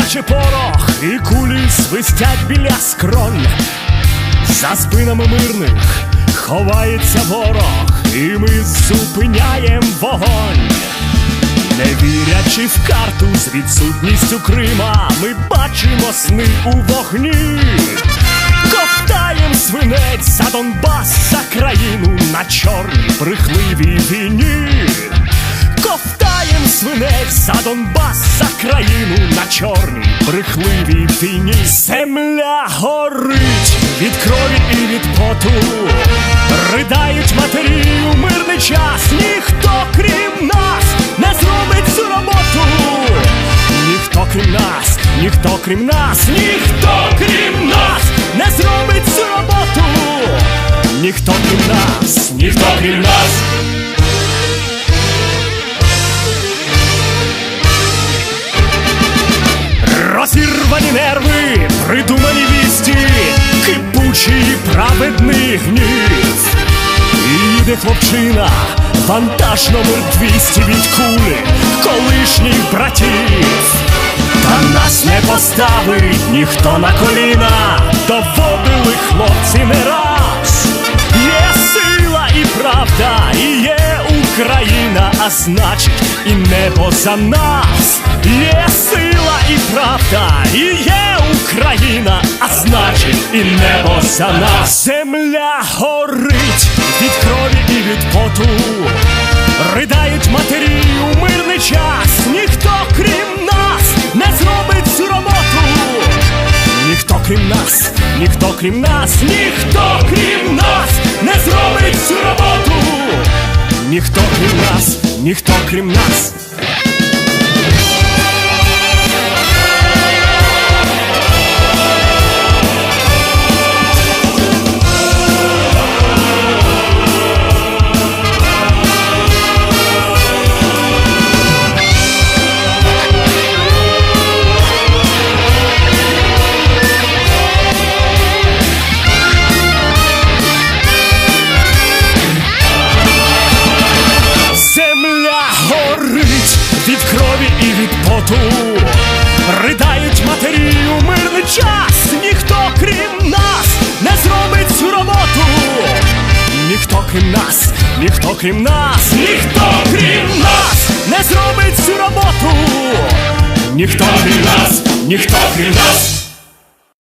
наче порох, і кулі свистять біля скронь. За спинами мирних ховається ворог, і ми зупиняєм вогонь. Не вірячи в карту з відсутністю Крима, ми бачимо сни у вогні. Ковтаєм свинець за Донбас, за країну на чорній брехливій війні. Свинець за Донбас, за країну на чорній брехливій війні. Земля горить від крові і від поту. Придають матері у мирний час. Ніхто крім нас не зробить цю роботу. Ніхто крім нас, ніхто крім нас, ніхто крім нас не зробить цю роботу. Ніхто крім нас, ніхто крім нас. Нерви, придумані вісті, кипучий праведний гнів. І Їде хлопчина, вантаж номер 200 від кулі, колишніх братів. Та нас не поставить ніхто на коліна, доводили хлопці не раз. Є сила і правда, і є Україна, значить, і небо за нас. Є сила і правда, і є Україна, а значить, і небо за нас. Земля горить від крові і від поту. Ридають матері у мирний час. Ніхто крім нас не зробить цю роботу. Ніхто крім нас, ніхто крім нас, ніхто крім нас не зробить цю роботу. Ніхто крім нас, ніхто крім нас. Горить від крові і від поту. Придають матері у мирний час. Ніхто крім нас не зробить цю роботу. Ніхто крім нас, ніхто крім нас, ніхто крім нас не зробить цю роботу. Ніхто крім нас, ніхто крім нас.